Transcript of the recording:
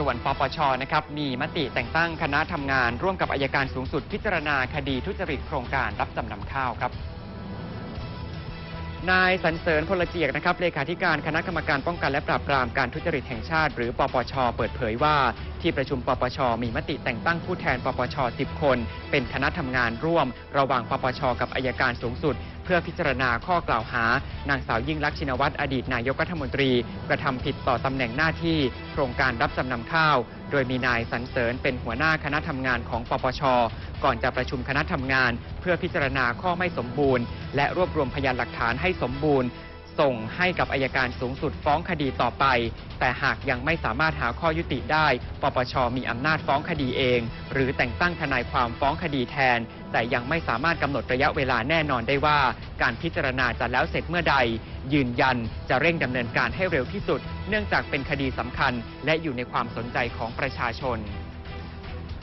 ส่วนปปชนะครับมีมติแต่งตั้งคณะทำงาน ร่วมกับอายการสูงสุดพิจารณาคดีทุจริตโครงการรับจำนำข้าวครับ นายสันเสริญพลเจียกนะครับเลขาธิการคณะกรรมการป้องกันและปราบปรามการทุจริตแห่งชาติ หรือปปช เปิดเผยว่า ที่ประชุมปปช มีมติแต่งตั้งผู้แทนปปช 10 คน เป็นคณะทำงานร่วม ระหว่างปปช กับอายการสูงสุด เพื่อพิจารณาข้อกล่าวหา นางสาวยิ่งลักษณ์ชินวัตรอดีตนายกรัฐมนตรี กระทำผิดต่อตำแหน่งหน้าที่ โครงการรับจำนำข้าว โดยมีนายสันเสริญเป็นหัวหน้าคณะทำงานของปปช ก่อนจะประชุมคณะทำงาน เพื่อพิจารณาข้อไม่สมบูรณ์ และรวบรวมพยานหลักฐานให้สมบูรณ์ ส่งให้กับอายการสูงสุดฟ้องคดีต่อไป แต่หากยังไม่สามารถหาข้อยุติได้ ปปช มีอำนาจฟ้องคดีเอง หรือแต่งตั้งทนายความฟ้องคดีแทน แต่ยังไม่สามารถกำหนดระยะเวลาแน่นอนได้ว่า การพิจารณาจะแล้วเสร็จเมื่อใด ยืนยันจะเร่งดำเนินการให้เร็วที่สุด เนื่องจากเป็นคดีสำคัญ และอยู่ในความสนใจของประชาชน